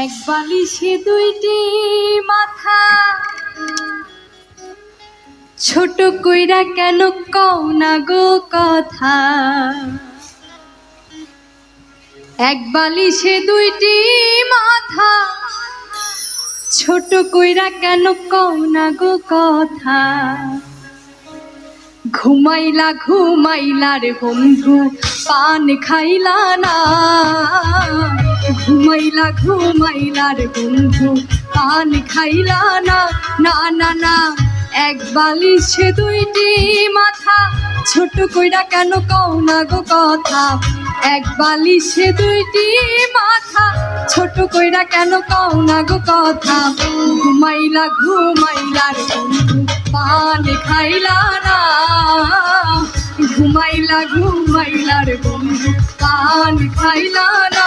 এক বালিশে দুইটি মাথা। ছোট কইরা কেন কও না গো কথা? এক বালিশে দুইটি মাথা। ছোট কইরা কেন কও না গো কথা? ঘুমাইলা ঘুমাইলা রে বন্ধু, পান খাইলা না। ঘুমাইলা, ঘুমাইলার বন্ধু, পান খাইলা না না না না। এক বালিশে দুইটি মাথা, ছোট কইরা কেন কও না গো কথা? এক বালিশে দুইটি মাথা, ছোট কইরা কেন কও না গো কথা? ঘুমাইলা, ঘুমাইলার বন্ধু, পান খাইলা না। ঘুমাইলা, ঘুমাইলার বন্ধু, পান খাইলা না।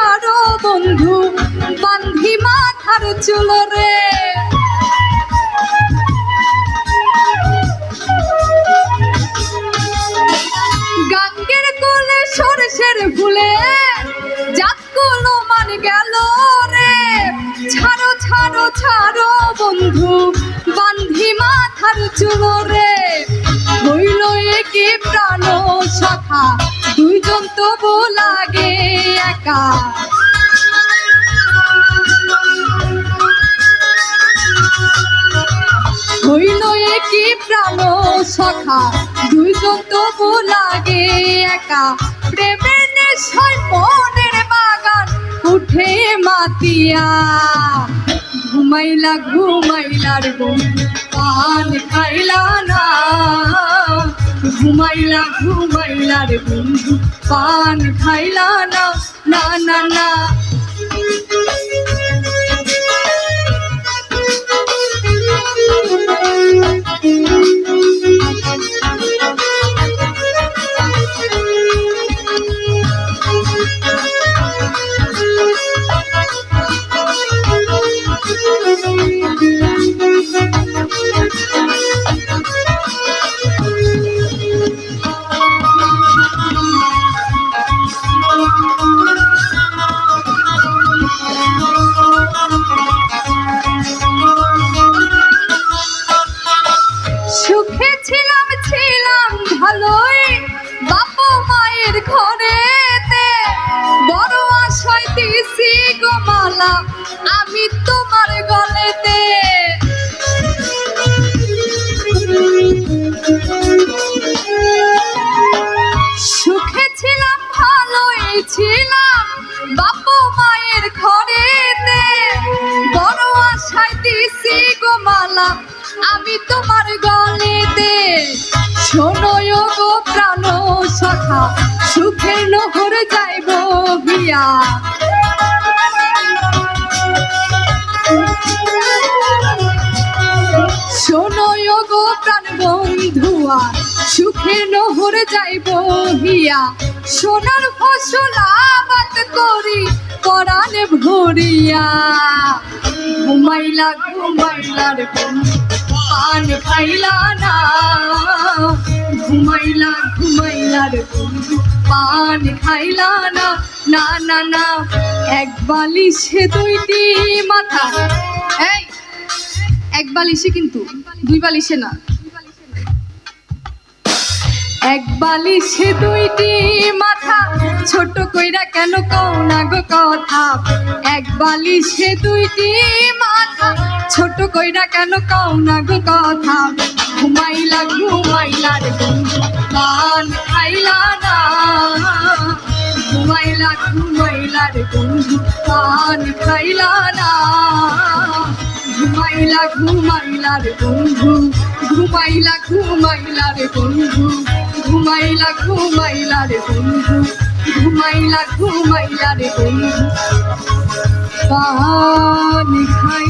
ছাড়ো বন্ধু, বান্ধি মাথার চুল রে। গাঙ্গের কোলে সরষের ফুলে জাত কোনো মান গেল রে। ছাড়ো ছাড়ো ছাড়ো বন্ধু, বান্ধি মাথার চুল রে। হইল একে প্রাণ সখা দুইজন তবু লাগে একা। হইল কি প্রাণ সখা, দুইজন তবু লাগে একা। প্রেমের নেশায় মনের বাগান উঠে মাতিয়া। ঘুমাইলা, ঘুমাইলার বন্ধু পান খাইলা না। ঘুমাইলা ঘুমাইলার বন্ধু পান খাইলা না না না না। মালা আমি তোমার গলেতে শোনো গো প্রাণ সখা সুখের নহর যাইব বিয়া শোনো গো প্রাণ বন্ধুয়া সুখের নহর যাইব হিয়া সোনার ফসল আবাদ করি, পরাণ ভরিয়া। ঘুমাইলা, ঘুমাইলার পান খাইলা না। ঘুমাইলা, ঘুমাইলার পান খাইলা না। না না না, এক বালিশে দুইটি মাথা। এই, এক বালিশে কিন্তু, দুই বালিশে না। এক বালিশে দুইটি মাথা। ছোট কইরা কেন কও না গো কথা? এক বালিশে দুইটি মাথা। ছোট কইরা কেন কও না গো কথা? ঘুমাইলা ঘুমাইলা রে পান খাইলা না। ঘুমাইলা ঘুমাইলা রে বন্ধু পান খাইলা না। ঘুমাইলা ঘুমাইলা রে বন্ধু, ঘুমাইলা ঘুমাইলা রে বন্ধু। ঘুমাইলা ঘুমাইলা রে বন্ধু ঘুমাইলা ঘুমাইলা রে বন্ধু। পান খাই